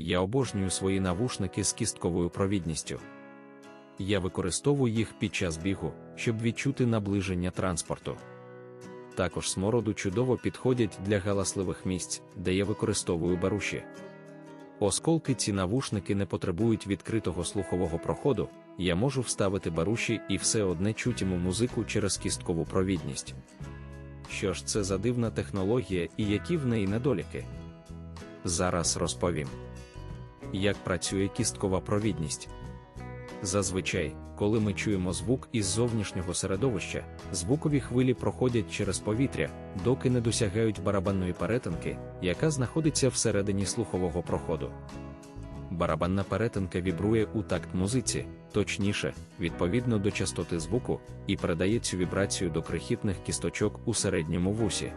Я обожнюю свої навушники з кістковою провідністю. Я використовую їх під час бігу, щоб відчути наближення транспорту. Також смороду чудово підходять для галасливих місць, де я використовую баруші. Осколки ці навушники не потребують відкритого слухового проходу, я можу вставити баруші і все одне чутиму музику через кісткову провідність. Що ж це за дивна технологія і які в неї недоліки? Зараз розповім. Як працює кісткова провідність. Зазвичай, коли ми чуємо звук із зовнішнього середовища, звукові хвилі проходять через повітря, доки не досягають барабанної перетинки, яка знаходиться всередині слухового проходу. Барабанна перетинка вібрує у такт музиці, точніше, відповідно до частоти звуку, і передає цю вібрацію до крихітних кісточок у середньому вусі.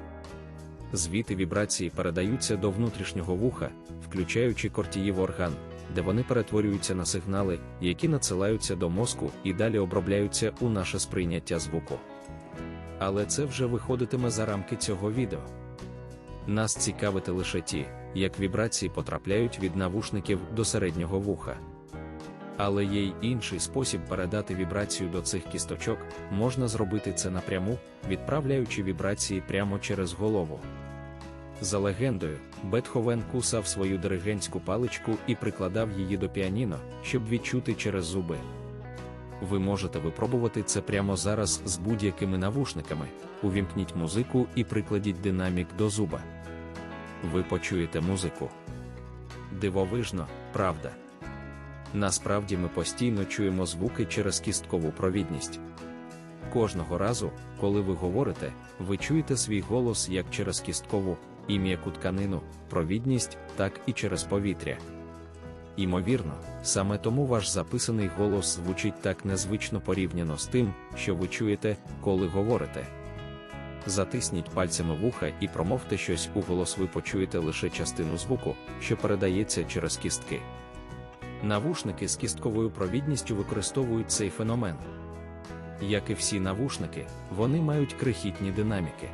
Звіти вібрації передаються до внутрішнього вуха, включаючи кортіїв орган, де вони перетворюються на сигнали, які надсилаються до мозку і далі обробляються у наше сприйняття звуку. Але це вже виходитиме за рамки цього відео. Нас цікавити лише ті, як вібрації потрапляють від навушників до середнього вуха. Але є й інший спосіб передати вібрацію до цих кісточок, можна зробити це напряму, відправляючи вібрації прямо через голову. За легендою, Бетховен кусав свою диригентську паличку і прикладав її до піаніно, щоб відчути через зуби. Ви можете випробувати це прямо зараз з будь-якими навушниками, увімкніть музику і прикладіть динамік до зуба. Ви почуєте музику. Дивовижно, правда. Насправді ми постійно чуємо звуки через кісткову провідність. Кожного разу, коли ви говорите, ви чуєте свій голос як через кісткову, і м'яку тканину, провідність, так і через повітря. Імовірно, саме тому ваш записаний голос звучить так незвично порівняно з тим, що ви чуєте, коли говорите. Затисніть пальцями вуха і промовте щось у голос ви почуєте лише частину звуку, що передається через кістки. Навушники з кістковою провідністю використовують цей феномен. Як і всі навушники, вони мають крихітні динаміки.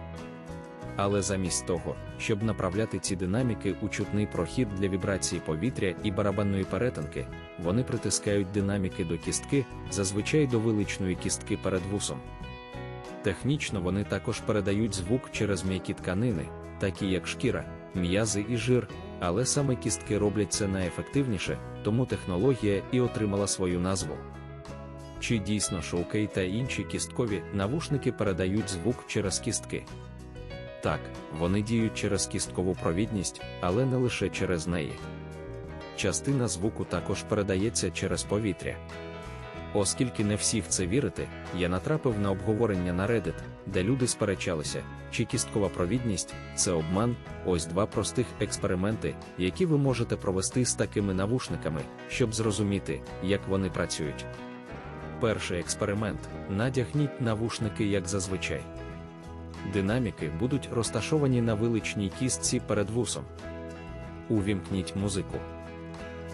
Але замість того, щоб направляти ці динаміки у чутний прохід для вібрації повітря і барабанної перетинки, вони притискають динаміки до кістки, зазвичай до виличної кістки перед вусом. Технічно вони також передають звук через м'які тканини, такі як шкіра, м'язи і жир, але саме кістки роблять це найефективніше, тому технологія і отримала свою назву. Чи дійсно шоукей та інші кісткові навушники передають звук через кістки? Так, вони діють через кісткову провідність, але не лише через неї. Частина звуку також передається через повітря. Оскільки не всі в це вірити, я натрапив на обговорення на Reddit, де люди сперечалися, чи кісткова провідність це обман, ось два простих експерименти, які ви можете провести з такими навушниками, щоб зрозуміти, як вони працюють. Перший експеримент надягніть навушники як зазвичай. Динаміки будуть розташовані на виличній кістці перед вусом. Увімкніть музику.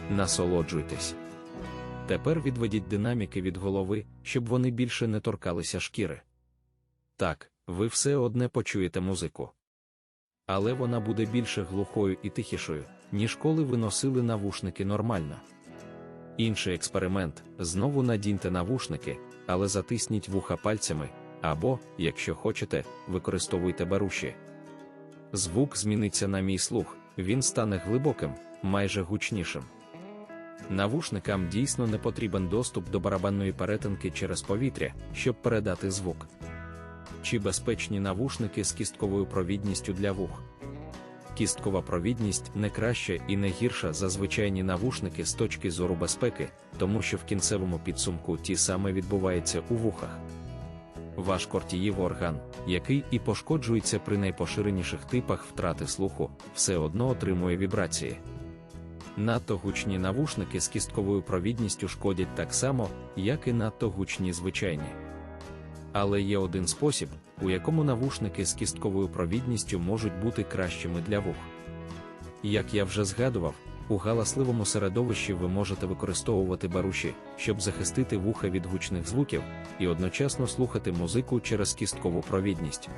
Насолоджуйтесь. Тепер відведіть динаміки від голови, щоб вони більше не торкалися шкіри. Так, ви все одне почуєте музику. Але вона буде більше глухою і тихішою, ніж коли ви носили навушники нормально. Інший експеримент знову надіньте навушники, але затисніть вуха пальцями, або, якщо хочете, використовуйте баруші. Звук зміниться на мій слух, він стане глибоким, майже гучнішим. Навушникам дійсно не потрібен доступ до барабанної перетинки через повітря, щоб передати звук. Чи безпечні навушники з кістковою провідністю для вух? Кісткова провідність не краща і не гірша за звичайні навушники з точки зору безпеки, тому що в кінцевому підсумку ті саме відбуваються у вухах. Ваш кортіїв орган, який і пошкоджується при найпоширеніших типах втрати слуху, все одно отримує вібрації. Надто гучні навушники з кістковою провідністю шкодять так само, як і надто гучні звичайні. Але є один спосіб, у якому навушники з кістковою провідністю можуть бути кращими для вух. Як я вже згадував, у галасливому середовищі ви можете використовувати баруші, щоб захистити вуха від гучних звуків і одночасно слухати музику через кісткову провідність.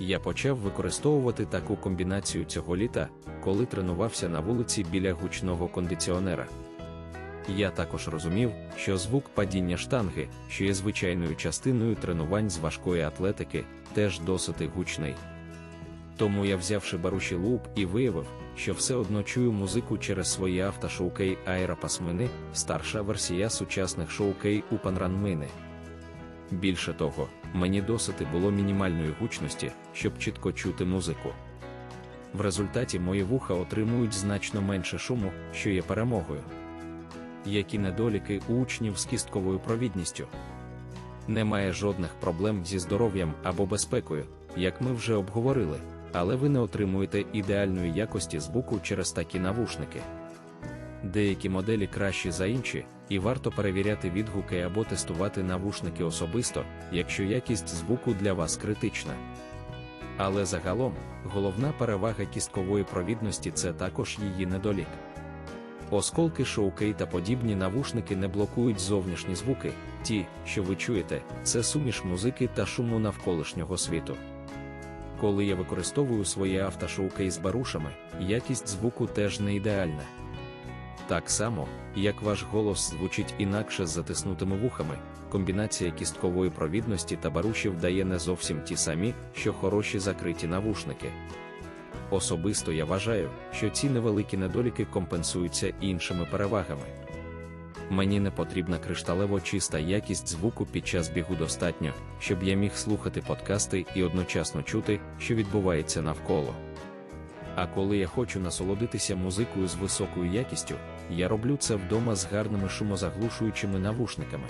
Я почав використовувати таку комбінацію цього літа, коли тренувався на вулиці біля гучного кондиціонера. Я також розумів, що звук падіння штанги, що є звичайною частиною тренувань з важкої атлетики, теж досить гучний. Тому я взяв шибаруші луп і виявив, що все одно чую музику через свої автошоукей Аеропасмини, старша версія сучасних шоукей у Панранмини. Більше того, мені досить було мінімальної гучності, щоб чітко чути музику. В результаті мої вуха отримують значно менше шуму, що є перемогою. Які недоліки у учнів з кістковою провідністю? Немає жодних проблем зі здоров'ям або безпекою, як ми вже обговорили, але ви не отримуєте ідеальної якості звуку через такі навушники. Деякі моделі кращі за інші, і варто перевіряти відгуки або тестувати навушники особисто, якщо якість звуку для вас критична. Але загалом, головна перевага кісткової провідності це також її недолік. Осколки шоукей та подібні навушники не блокують зовнішні звуки, ті, що ви чуєте, це суміш музики та шуму навколишнього світу. Коли я використовую своє автошоукей з барушами, якість звуку теж не ідеальна. Так само, як ваш голос звучить інакше з затиснутими вухами, комбінація кісткової провідності та барушів дає не зовсім ті самі, що хороші закриті навушники. Особисто я вважаю, що ці невеликі недоліки компенсуються іншими перевагами. Мені не потрібна кришталево чиста якість звуку під час бігу достатньо, щоб я міг слухати подкасти і одночасно чути, що відбувається навколо. А коли я хочу насолодитися музикою з високою якістю, я роблю це вдома з гарними шумозаглушуючими навушниками.